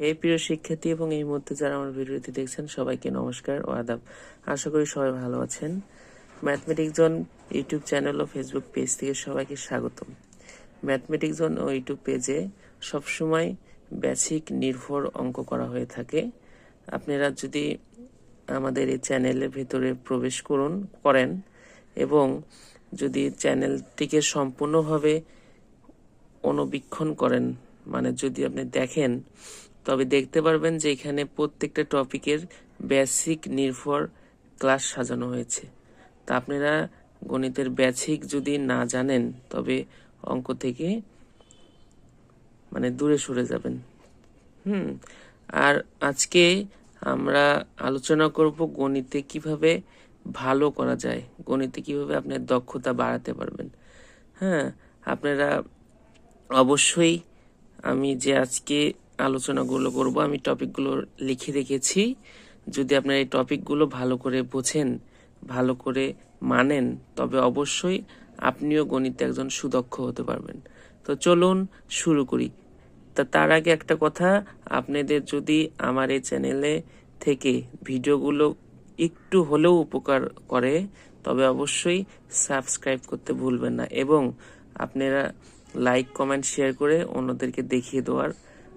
এই প্রিয় শিক্ষার্থী এবং এই মুহূর্তে যারা আমার ভিডিওটি দেখছেন, সবাইকে নমস্কার ও আদাব। আশা করি সবাই ভালো আছেন। ম্যাথমেটিক্স জোন ইউটিউব চ্যানেল ও ফেসবুক পেজ থেকে সবাইকে স্বাগতম। ম্যাথমেটিক্স জোন ও ইউটিউব পেজে সবসময় বেসিক নির্ভর অঙ্ক করা হয়ে থাকে। আপনারা যদি আমাদের এই চ্যানেলের ভেতরে প্রবেশ করুন, করেন এবং যদি চ্যানেলটিকে সম্পূর্ণভাবে অনুবীক্ষণ করেন মানে যদি আপনি দেখেন তবে দেখতে পারবেন যে এখানে প্রত্যেকটা টপিকের বেসিক নির্ভর ক্লাস সাজানো হয়েছে। তা আপনারা গণিতের বেসিক যদি না জানেন, তবে অঙ্ক থেকে মানে দূরে সরে যাবেন। হুম, আর আজকে আমরা আলোচনা করব গণিতে কীভাবে ভালো করা যায়, গণিতে কীভাবে আপনার দক্ষতা বাড়াতে পারবেন। হ্যাঁ আপনারা অবশ্যই আমি যে আজকে আলোচনাগুলো করব। আমি টপিকগুলো লিখে রেখেছি। যদি আপনারা এই টপিকগুলো ভালো করে বোঝেন, ভালো করে মানেন, তবে অবশ্যই আপনিও গণিতে একজন সুদক্ষ হতে পারবেন। তো চলুন শুরু করি। তা তার আগে একটা কথা, আপনাদের যদি আমার এই চ্যানেলে থেকে ভিডিওগুলো একটু হলেও উপকার করে, তবে অবশ্যই সাবস্ক্রাইব করতে ভুলবেন না। এবং আপনারা লাইক, কমেন্ট, শেয়ার করে অন্যদেরকে দেখিয়ে দেওয়ার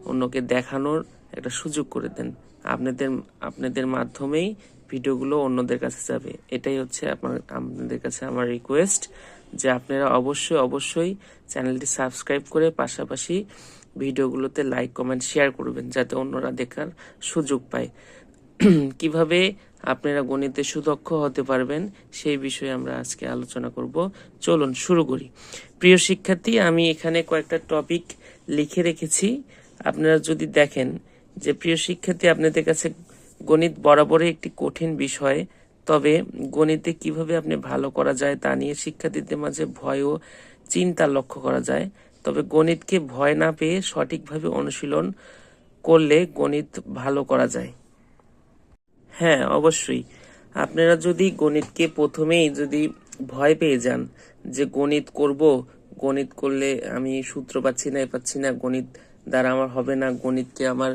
অন্যকে দেখানোর একটা সুযোগ করে দেন। আপনাদের আপনাদের মাধ্যমেই ভিডিওগুলো অন্যদের কাছে যাবে। এটাই হচ্ছে আপনার, আপনাদের কাছে আমার রিকোয়েস্ট যে আপনারা অবশ্যই অবশ্যই চ্যানেলটি সাবস্ক্রাইব করে পাশাপাশি ভিডিওগুলোতে লাইক কমেন্ট শেয়ার করবেন যাতে অন্যরা দেখার সুযোগ পায়। কীভাবে আপনারা গণিতে সুদক্ষ হতে পারবেন সেই বিষয়ে আমরা আজকে আলোচনা করব। চলুন শুরু করি। প্রিয় শিক্ষার্থী, আমি এখানে কয়েকটা টপিক লিখে রেখেছি। আপনারা যদি দেখেন যে প্রিয় শিক্ষার্থী আপনাদের কাছে গণিত বরাবরই একটি কঠিন বিষয়, তবে গণিতে কীভাবে আপনি ভালো করা যায় তা নিয়ে শিক্ষার্থীদের মাঝে ভয় ও চিন্তা লক্ষ্য করা যায়। তবে গণিতকে ভয় না পেয়ে সঠিকভাবে অনুশীলন করলে গণিত ভালো করা যায়। হ্যাঁ অবশ্যই। আপনারা যদি গণিতকে প্রথমেই যদি ভয় পেয়ে যান যে গণিত করব, গণিত করলে আমি সূত্র পাচ্ছি না, এ পাচ্ছি না, গণিত দ্বারা আমার হবে না, গণিতকে আমার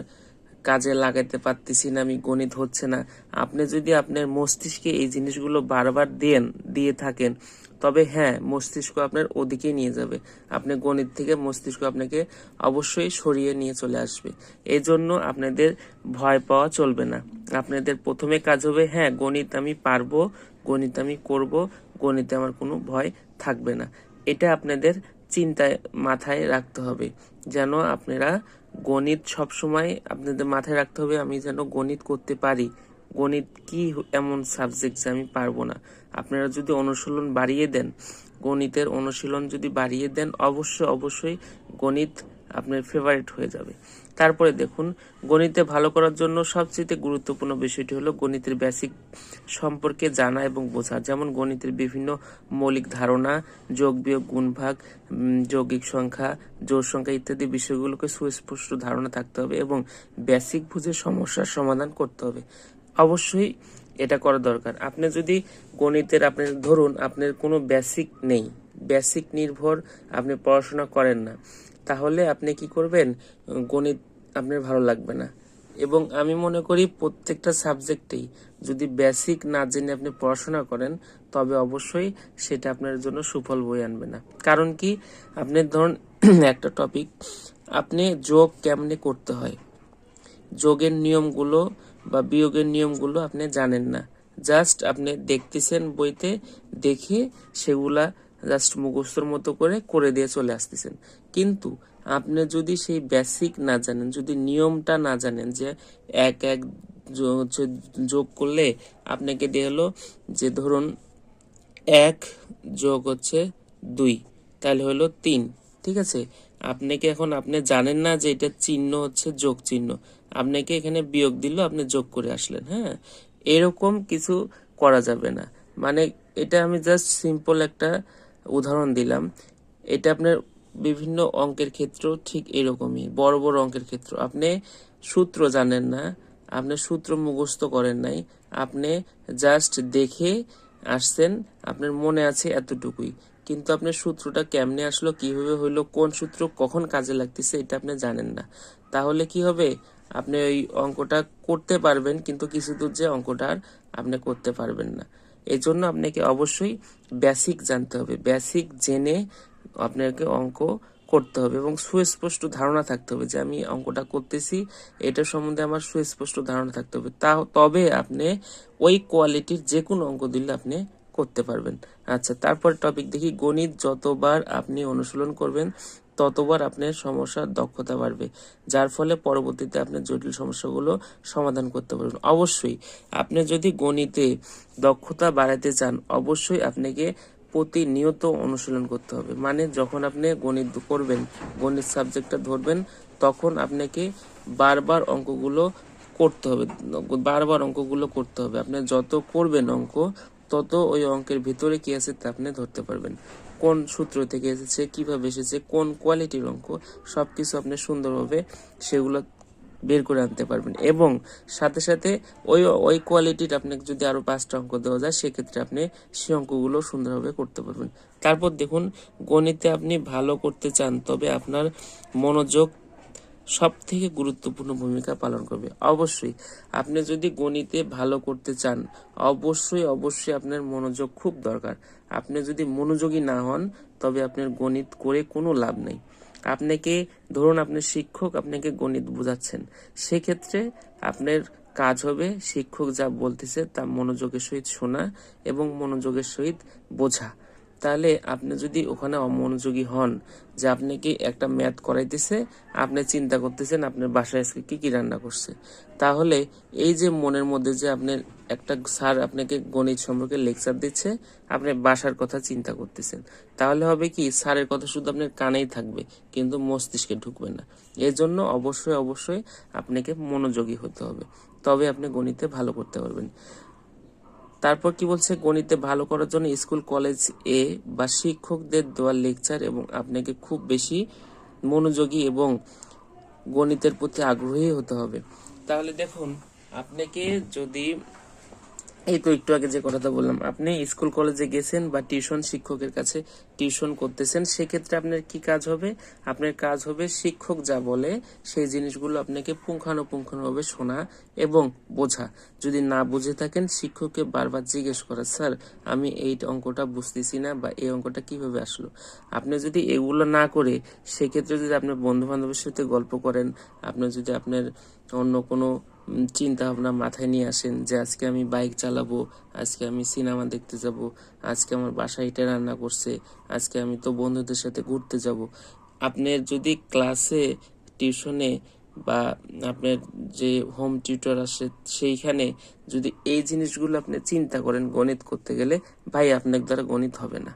কাজে লাগাতে পারতেছি না, আমি গণিত হচ্ছে না। আপনি যদি আপনার মস্তিষ্কে এই জিনিসগুলো বারবার দেন, দিয়ে থাকেন, তবে হ্যাঁ মস্তিষ্ক আপনার ওদিকে নিয়ে যাবে। আপনি গণিত থেকে মস্তিষ্ক আপনাকে অবশ্যই সরিয়ে নিয়ে চলে আসবে। এই জন্য আপনাদের ভয় পাওয়া চলবে না। আপনাদের প্রথমে কাজ হবে হ্যাঁ গণিত আমি পারব, গণিত আমি করব, গণিতে আমার কোনো ভয় থাকবে না। এটা আপনাদের চিন্তায় মাথায় রাখতে হবে। যেন আপনারা গণিত সবসময় আপনাদের মাথায় রাখতে হবে, আমি যেন গণিত করতে পারি। গণিত কি এমন সাবজেক্ট যে আমি পারব না? আপনারা যদি অনুশীলন বাড়িয়ে দেন, গণিতের অনুশীলন যদি বাড়িয়ে দেন, অবশ্যই অবশ্যই গণিত আপনার ফেভারিট হয়ে যাবে। তারপরে দেখুন, গণিতে ভালো করার জন্য সবচেয়ে গুরুত্বপূর্ণ বিষয়টি হলো গণিতের বেসিক সম্পর্কে জানা এবং বোঝা। যেমন গণিতের বিভিন্ন মৌলিক ধারণা, যোগ বিয়োগ গুণভাগ যৌগিক সংখ্যা জোর সংখ্যা ইত্যাদি বিষয়গুলোকে সুস্পষ্ট ধারণা থাকতে হবে এবং বেসিক বুঝে সমস্যার সমাধান করতে হবে। অবশ্যই এটা করা দরকার। আপনি যদি গণিতের আপনার ধরুন আপনার কোনো বেসিক নেই বেসিক নির্ভর, আপনি পড়াশোনা করেন না, তাহলে আপনি কি করবেন? গণিত আপনার ভালো লাগবে না। এবং আমি মনে করি প্রত্যেকটা সাবজেক্টেই যদি বেসিক না জেনে আপনি পড়াশোনা করেন, তবে অবশ্যই সেটা আপনার জন্য সুফল বই আনবে না। কারণ কি? আপনি ধরুন একটা টপিক আপনি যোগ কেমনে করতে হয়? যোগের নিয়মগুলো বা বিয়োগের নিয়মগুলো আপনি জানেন না। জাস্ট আপনি দেখতেছেন বইতে, দেখে সেগুলা জাস্ট মুখস্থর মতো করে করে দিয়ে চলে আসতেছেন। কিন্তু আপনি যদি সেই বেসিক না জানেন, যদি নিয়মটা না জানেন যে এক এক হচ্ছে যোগ করলে আপনাকে দিয়ে হলো যে ধরুন এক যোগ হচ্ছে দুই, তাহলে হলো তিন, ঠিক আছে? আপনাকে এখন আপনি জানেন না যে এটা চিহ্ন হচ্ছে যোগ চিহ্ন, আপনাকে এখানে বিয়োগ দিল, আপনি যোগ করে আসলেন হ্যাঁ? এরকম কিছু করা যাবে না। মানে এটা আমি জাস্ট সিম্পল একটা উদাহরণ দিলাম। এটা আপনার বিভিন্ন অঙ্কের ক্ষেত্রেও ঠিক এরকমই, বড় বড় অঙ্কের ক্ষেত্র। আপনি সূত্র জানেন না, আপনি সূত্র মুখস্থ করেন নাই, আপনি জাস্ট দেখে আসছেন, আপনার মনে আছে এতটুকুই। কিন্তু আপনার সূত্রটা কেমনে আসলো, কীভাবে হইল কোন সূত্র কখন কাজে লাগতেছে, এটা আপনি জানেন না। তাহলে কি হবে? আপনি ওই অঙ্কটা করতে পারবেন, কিন্তু কিছু দূর যে অঙ্কটা আর আপনি করতে পারবেন না। এই জন্য আপনাকে অবশ্যই বেসিক জানতে হবে। বেসিক জেনে আপনাকে অঙ্ক করতে হবে এবং সুস্পষ্ট ধারণা থাকতে হবে যে আমি অঙ্কটা করতেছি এটা সম্বন্ধে আমার সুস্পষ্ট ধারণা থাকতে হবে। তা, তবে আপনি ওই কোয়ালিটির যে কোনো অঙ্ক দিলে আপনি করতে পারবেন। আচ্ছা তারপর টপিক দেখি। গণিত যতবার আপনি অনুশীলন করবেন, ততবার আপনার সমস্যার দক্ষতা বাড়বে, যার ফলে পরবর্তীতে আপনার জটিল সমস্যাগুলো সমাধান করতে পারবেন। অবশ্যই, আপনি যদি গণিতে দক্ষতা বাড়াতে চান, অবশ্যই আপনাকে প্রতিনিয়ত অনুশীলন করতে হবে। মানে যখন আপনি গণিত করবেন, গণিত সাবজেক্টটা ধরবেন, তখন আপনাকে বারবার অঙ্কগুলো করতে হবে। বারবার অঙ্কগুলো করতে হবে। আপনি যত করবেন অঙ্ক, তত ওই অঙ্কের ভিতরে কি আছে তা আপনি ধরতে পারবেন। কোন সূত্র থেকে এসেছে, কীভাবে এসেছে, কোন কোয়ালিটির অঙ্ক, সবকিছু আপনি সুন্দরভাবে সেগুলো বের করে আনতে পারবেন। এবং সাথে সাথে ওই ওই কোয়ালিটির আপনাকে যদি আরও পাঁচটা অঙ্ক দেওয়া যায়, সেক্ষেত্রে আপনি সেই অঙ্কগুলো সুন্দরভাবে করতে পারবেন। তারপর দেখুন, গণিতে আপনি ভালো করতে চান, তবে আপনার মনোযোগ সব থেকে গুরুত্বপূর্ণ ভূমিকা পালন করবে। অবশ্যই, আপনি যদি গণিতে ভালো করতে চান, অবশ্যই অবশ্যই আপনার মনোযোগ খুব দরকার। আপনি যদি মনোযোগী না হন, তবে আপনার গণিত করে কোনো লাভ নেই। আপনাকে, ধরুন আপনার শিক্ষক, আপনাকে গণিত বোঝাচ্ছেন। সেক্ষেত্রে আপনার কাজ হবে শিক্ষক যা বলতেছে তা মনোযোগের সহিত শোনা এবং মনোযোগের সহিত বোঝা। তাহলে আপনি যদি ওখানে অমনোযোগী হন যে আপনাকে একটা ম্যাথ করাইতেছে, আপনি চিন্তা করতেছেন আপনার বাসায় আজকে কি কি রান্না করছে, তাহলে এই যে মনের মধ্যে যে আপনার একটা স্যার আপনাকে গণিত সম্পর্কে লেকচার দিচ্ছে, আপনি বাসার কথা চিন্তা করতেছেন। তাহলে হবে কি, স্যারের কথা শুধু আপনার কানেই থাকবে, কিন্তু মস্তিষ্কে ঢুকবে না। এর জন্য অবশ্যই অবশ্যই আপনাকে মনোযোগী হতে হবে। তবে আপনি গণিতে ভালো করতে পারবেন। তারপর কি বলছে? গণিতে ভালো করার জন্য স্কুল, কলেজ এ বা শিক্ষকদের দেওয়া লেকচার এবং আপনাকে খুব বেশি মনোযোগী এবং গণিতের প্রতি আগ্রহী হতে হবে। তাহলে দেখুন, আপনাকে যদি এই তো একটু আগে যে কথাটা বললাম, আপনি স্কুল কলেজে গেছেন বা টিউশন শিক্ষকের কাছে টিউশন করতেছেন, সেক্ষেত্রে আপনার কি কাজ হবে? আপনার কাজ হবে শিক্ষক যা বলে সেই জিনিসগুলো আপনাকে পুঙ্খানুপুঙ্খানুভাবে শোনা এবং বোঝা। যদি না বুঝে থাকেন, শিক্ষককে বারবার জিজ্ঞেস করা, স্যার, আমি এই অঙ্কটা বুঝতেছি না বা এই অঙ্কটা কীভাবে আসলো? আপনি যদি এগুলো না করে, সেক্ষেত্রে যদি আপনার বন্ধু বান্ধবের সাথে গল্প করেন, আপনি যদি আপনার অন্য কোনো চিন্তা ভাবনা মাথায় নিয়ে আসেন যে আজকে আমি বাইক চালাবো, আজকে আমি সিনেমা দেখতে যাব, আজকে আমার বাসায় এটা রান্না করছে, আজকে আমি তো বন্ধুদের সাথে ঘুরতে যাব। আপনার যদি ক্লাসে, টিউশনে বা আপনার যে হোম টিউটর আসে, সেইখানে যদি এই জিনিসগুলো আপনি চিন্তা করেন গণিত করতে গেলে, ভাই আপনার দ্বারা গণিত হবে না।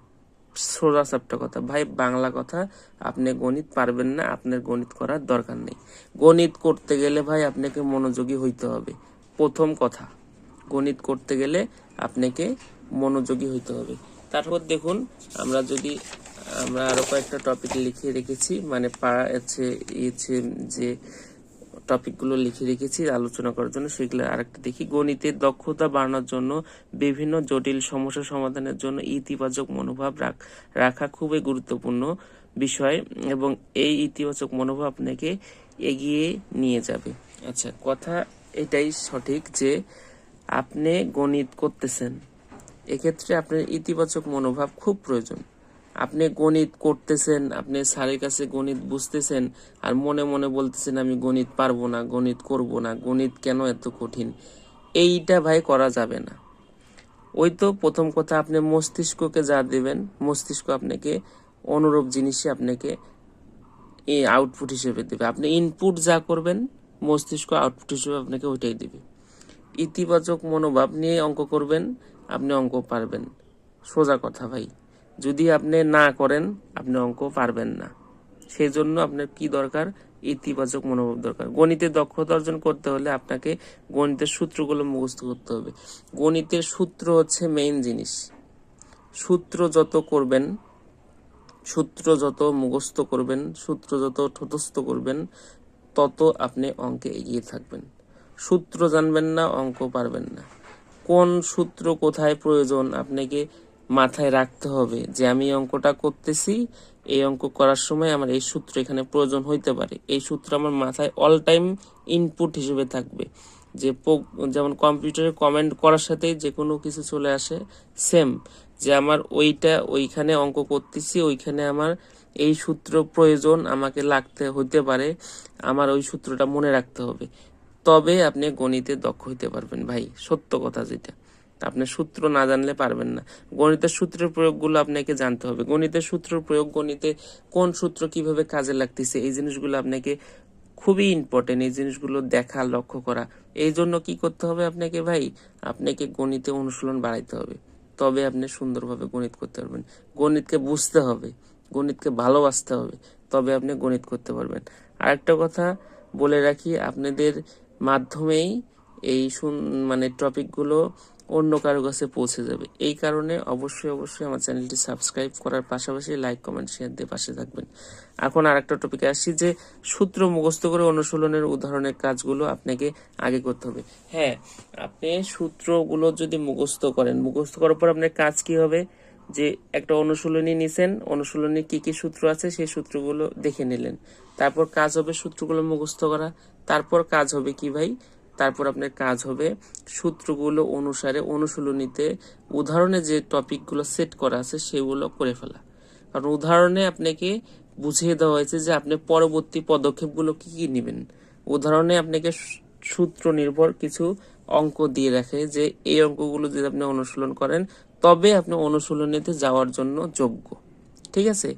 সোজা সাপটা কথা। ভাই, বাংলা কথা, আপনি গণিত পারবেন না, আপনার গণিত করার দরকার নেই। গণিত করতে গেলে ভাই, আপনাকে মনোযোগী হইতে হবে। প্রথম কথা, গণিত করতে গেলে আপনাকে মনোযোগী হইতে হবে। তারপর দেখুন, আমরা যদি, আমরা আরও কয়েকটা টপিক লিখে রেখেছি মানে পাড়া আছে, যে টপিকগুলো লিখে রেখেছি, আলোচনা করার জন্য সেগুলো আরেকটা দেখি। গণিতের দক্ষতা বাড়ানোর জন্য বিভিন্ন জটিল সমস্যা সমাধানের জন্য ইতিবাচক মনোভাব রাখ- খুবই গুরুত্বপূর্ণ বিষয় এবং এই ইতিবাচক মনোভাব আপনাকে এগিয়ে নিয়ে যাবে। আচ্ছা কথা এটাই সঠিক যে আপনি গণিত করতেছেন, এক্ষেত্রে আপনার ইতিবাচক মনোভাব খুব প্রয়োজন। আপনি গণিত করতেছেন, আপনি স্যারের কাছে গণিত বুঝতেছেন আর মনে মনে বলতেছেন, আমি গণিত পারব না, গণিত করব না, গণিত কেন এত কঠিন? এইটা ভাই করা যাবে না। ওই তো প্রথম কথা, আপনি মস্তিষ্ককে যা দেবেন, মস্তিষ্ক আপনাকে অনুরূপ জিনিসই আপনাকে এই আউটপুট হিসেবে দেবে। আপনি ইনপুট যা করবেন, মস্তিষ্ক আউটপুট হিসেবে আপনাকে ওইটাই দেবে। ইতিবাচক মনোভাব নিয়ে অঙ্ক করবেন, আপনি অঙ্ক পারবেন। সোজা কথা ভাই। যদি আপনি না করেন, আপনি অঙ্ক পারবেন না। সেই জন্য আপনার কি দরকার? ইতিবাচক মনোভাব দরকার। গণিতে দক্ষতা অর্জন করতে হলে আপনাকে গণিতের সূত্রগুলো মুখস্থ করতে হবে। গণিতের সূত্র হচ্ছে মেইন জিনিস। সূত্র যত করবেন, সূত্র যত মুখস্থ করবেন, সূত্র যত ঠতস্থ করবেন, তত আপনি অঙ্কে এগিয়ে থাকবেন। সূত্র জানবেন না, অঙ্ক পারবেন না। কোন সূত্র কোথায় প্রয়োজন? আপনাকে মাথায় রাখতে হবে যে আমি অঙ্কটা করতেছি, এই অঙ্ক করার সময় আমার এই সূত্র এখানে প্রয়োজন হইতে পারে। এই সূত্র আমার মাথায় অল টাইম ইনপুট হিসেবে থাকবে। যে যেমন কম্পিউটারে কমেন্ট করার সাথেই যে কোনো কিছু চলে আসে সেম যে আমার ওইটা, ওইখানে অঙ্ক করতেছি, ওইখানে আমার এই সূত্র প্রয়োজন আমাকে লাগতে হইতে পারে, আমার ওই সূত্রটা মনে রাখতে হবে। তবে আপনি গণিতে দক্ষ হইতে পারবেন ভাই, সত্য কথা যেটা। আপনি সূত্র না জানলে পারবেন না। গণিতের সূত্রের প্রয়োগগুলো আপনাকে জানতে হবে। গণিতের সূত্র প্রয়োগ গণিতে কোন সূত্র কীভাবে কাজে লাগতেছে, এই জিনিসগুলো আপনাকে খুবই ইম্পর্টেন্ট এই জিনিসগুলো দেখা, লক্ষ্য করা। এই জন্য কি করতে হবে আপনাকে ভাই? আপনাকে গণিতে অনুশীলন বাড়াইতে হবে। তবে আপনি সুন্দরভাবে গণিত করতে পারবেন। গণিতকে বুঝতে হবে, গণিতকে ভালোবাসতে হবে, তবে আপনি গণিত করতে পারবেন। আরেকটা কথা বলে রাখি, আপনাদের মাধ্যমেই এই মানে টপিকগুলো অন্য কারও কাছে পৌঁছে যাবে। এই কারণে অবশ্যই অবশ্যই আমার চ্যানেলটি সাবস্ক্রাইব করার পাশাপাশি লাইক, কমেন্ট, শেয়ার দিয়ে পাশে থাকবেন। এখন আর একটা টপিকে আসছি যে সূত্র মুখস্থ করে অনুশীলনের উদাহরণের কাজগুলো আপনাকে আগে করতে হবে। হ্যাঁ আপনি সূত্রগুলো যদি মুখস্থ করেন, মুখস্থ করার পর আপনার কাজ কি হবে? যে একটা অনুশীলনী নিছেন, অনুশীলনী কি কি সূত্র আছে সেই সূত্রগুলো দেখে নিলেন। তারপর কাজ হবে সূত্রগুলো মুখস্থ করা। তারপর কাজ হবে কি ভাই? তারপর আপনার কাজ হবে সূত্রগুলো অনুসারে অনুশীলনীতে উদাহরণে যে টপিকগুলো সেট করা আছে সেগুলো করে ফেলা। কারণ উদাহরণে আপনাকে বুঝিয়ে দেওয়া হয়েছে যে আপনি পরবর্তী পদক্ষেপগুলো কি কি নেবেন। উদাহরণে আপনাকে সূত্র নির্ভর কিছু অঙ্ক দিয়ে রাখে যে এই অঙ্কগুলো যদি আপনি অনুশীলন করেন, তবে আপনি অনুশীলনীতে যাওয়ার জন্য যোগ্য। ঠিক আছে?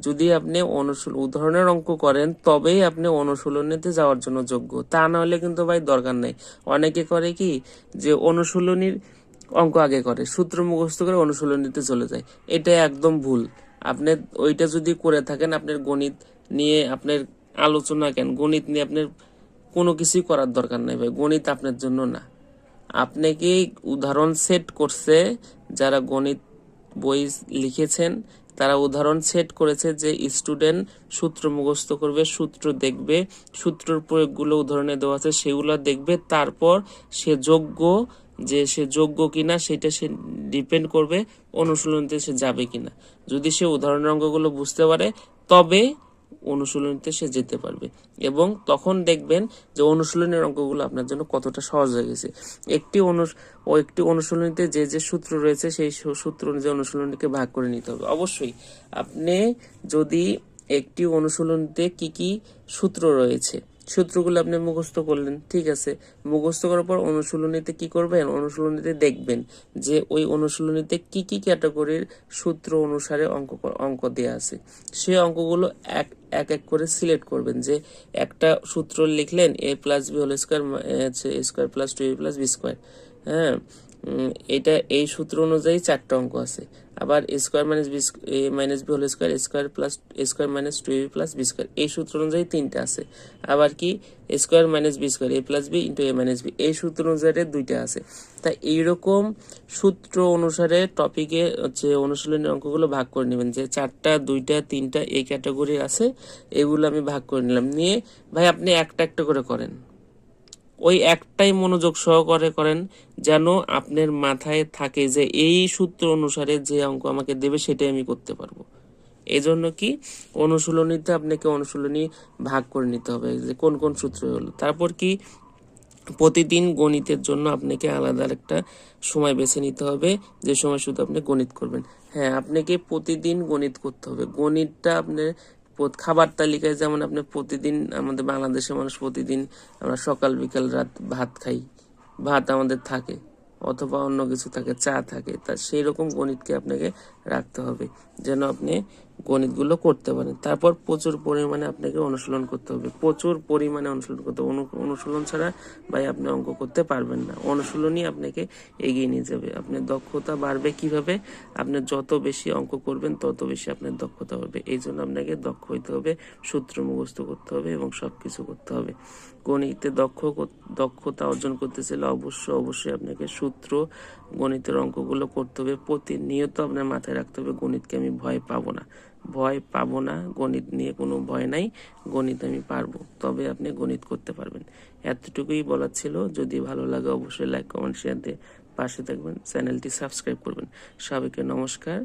যদি আপনি অনুশীলন উদাহরণের অঙ্ক করেন, তবেই আপনি অনুশীলনীতে যাওয়ার জন্য যোগ্য। তা না হলে কিন্তু ভাই দরকার নাই। অনেকে করে কি যে অনুশীলনীর অঙ্ক আগে করে, সূত্র মুখস্থ করে অনুশীলনীতে চলে যায়। এটা একদম ভুল। আপনি ওইটা যদি করে থাকেন, আপনার গণিত নিয়ে, আপনার আলোচনা কেন, গণিত নিয়ে আপনার কোনো কিছুই করার দরকার নাই ভাই। গণিত আপনার জন্য না। আপনাকে উদাহরণ সেট করছে, যারা গণিত বই লিখেছেন তারা উদাহরণ সেট করেছে যে স্টুডেন্ট সূত্র মুখস্থ করবে, সূত্র দেখবে, সূত্রর প্রয়োগগুলো উদাহরণে দেওয়া আছে, সেগুলো দেখবে, তারপর সে যোগ্য যে সে যোগ্য কিনা সেটা সে ডিপেন্ড করবে, অনুশীলনতে সে যাবে কিনা। যদি সে উদাহরণের অঙ্গগুলো বুঝতে পারে, তবে অনুশীলনীতে সে যেতে পারবে। এবং তখন দেখবেন যে অনুশীলনের অঙ্কগুলো আপনার জন্য কতটা সহজ হয়ে গেছে। একটি অনু ও একটি অনুশীলনীতে যে যে সূত্র রয়েছে, সেই সূত্র অনুযায়ী অনুশীলনীকে ভাগ করে নিতে হবে। অবশ্যই আপনি যদি একটি অনুশীলনীতে কি কি সূত্র রয়েছে সূত্রগুলো আপনি মুখস্থ করলেন, ঠিক আছে? মুখস্থ করার পর অনুশীলনীতে কি করবেন? অনুশীলনীতে দেখবেন যে ওই অনুশীলনীতে কি কি ক্যাটাগরির সূত্র অনুসারে অঙ্ক অঙ্ক দেওয়া আছে। সেই অঙ্কগুলো এক এক এক করে সিলেক্ট করবেন যে একটা সূত্র লিখলেন, A plus B whole square square plus two A plus B square হ্যাঁ? এটা এই সূত্র অনুযায়ী চারটা অঙ্ক আছে। আবার square minus B minus B whole square square plus square minus two A plus B square এই সূত্র অনুযায়ী তিনটা আছে। আবার কি? Square minus B square A plus B into A minus B এই সূত্র অনুসারে দুইটা আছে। তা এইরকম সূত্র অনুসারে টপিকে হচ্ছে অনুশীলনের অঙ্কগুলো ভাগ করে নেবেন, যে চারটা, দুইটা, তিনটা এই ক্যাটাগরি আছে, এগুলো আমি ভাগ করে নিলাম। নিয়ে ভাই আপনি একটা একটা করে করেন। ওই একটাই মনোযোগ সহকারে করেন যেন আপনার মাথায় থাকে যে এই সূত্র অনুসারে যে অঙ্ক আমাকে দেবে সেটাই আমি করতে পারব। এই জন্য কি অনুশীলনীতে আপনাকে অনুশীলনী ভাগ করে নিতে হবে যে কোন কোন সূত্র হলো। তারপর কি প্রতিদিন গণিতের জন্য আপনাকে আলাদা একটা সময় বেছে নিতে হবে, যে সময় শুধু আপনি গণিত করবেন। হ্যাঁ আপনাকে প্রতিদিন গণিত করতে হবে। গণিতটা আপনার খাবার তালিকায় যেমন আপনি প্রতিদিন আমাদের বাংলাদেশের মানুষ প্রতিদিন আমরা সকাল, বিকাল, রাত ভাত খাই। ভাত আমাদের থাকে, অথবা অন্য কিছু থাকে, চা থাকে। তা সেই রকম গণিতকে আপনাকে রাখতে হবে, যেন আপনি গণিতগুলো করতে পারেন। তারপর প্রচুর পরিমাণে আপনাকে অনুশীলন করতে হবে। প্রচুর পরিমাণে অনুশীলন করতে হবে। অনু- অনুশীলন ছাড়া ভাই আপনি অঙ্ক করতে পারবেন না। অনুশীলনই আপনাকে এগিয়ে নিয়ে যাবে। আপনার দক্ষতা বাড়বে কীভাবে? আপনি যত বেশি অঙ্ক করবেন, তত বেশি আপনার দক্ষতা বাড়বে। এই জন্য আপনাকে দক্ষ হইতে হবে, সূত্র মুখস্থ করতে হবে এবং সব কিছু করতে হবে। গণিতে দক্ষ দক্ষতা অর্জন করতে চাইলে অবশ্যই অবশ্যই আপনাকে সূত্র, গণিতের অঙ্কগুলো করতে হবে। প্রতিনিয়ত আপনার মাথায় রাখতে হবে। গণিতকে আমি ভয় পাবো না। ভয় পাবো না, গণিত নিয়ে কোনো ভয় নাই, গণিত আমি পারব। তবে আপনি গণিত করতে পারবেন। এতটুকুই বলার ছিল। যদি ভালো লাগে অবশ্যই লাইক কমেন্ট শেয়ার দিয়ে পাশে থাকবেন। চ্যানেলটি সাবস্ক্রাইব করবেন। সবাইকে নমস্কার,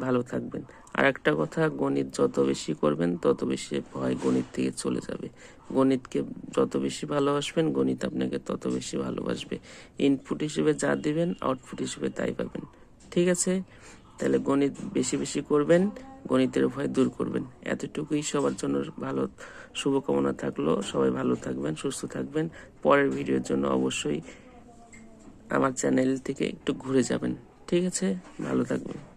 ভালো থাকবেন। আর একটা কথা, গণিত যত বেশি করবেন, তত বেশি ভয় গণিত থেকে চলে যাবে। গণিতকে যত বেশি ভালোবাসবেন, গণিত আপনাকে তত বেশি ভালোবাসবে। ইনপুট হিসেবে যা দিবেন আউটপুট হিসেবে তাই পাবেন। ঠিক আছে? তাহলে গণিত বেশি বেশি করবেন, গণিতের ভয় দূর করবেন। এতটুকুই সবার জন্য ভালো শুভকামনা থাকল। সবাই ভালো থাকবেন, সুস্থ থাকবেন। পরের ভিডিওর জন্য অবশ্যই আমার চ্যানেল থেকে একটু ঘুরে যাবেন। ঠিক আছে? ভালো থাকবেন।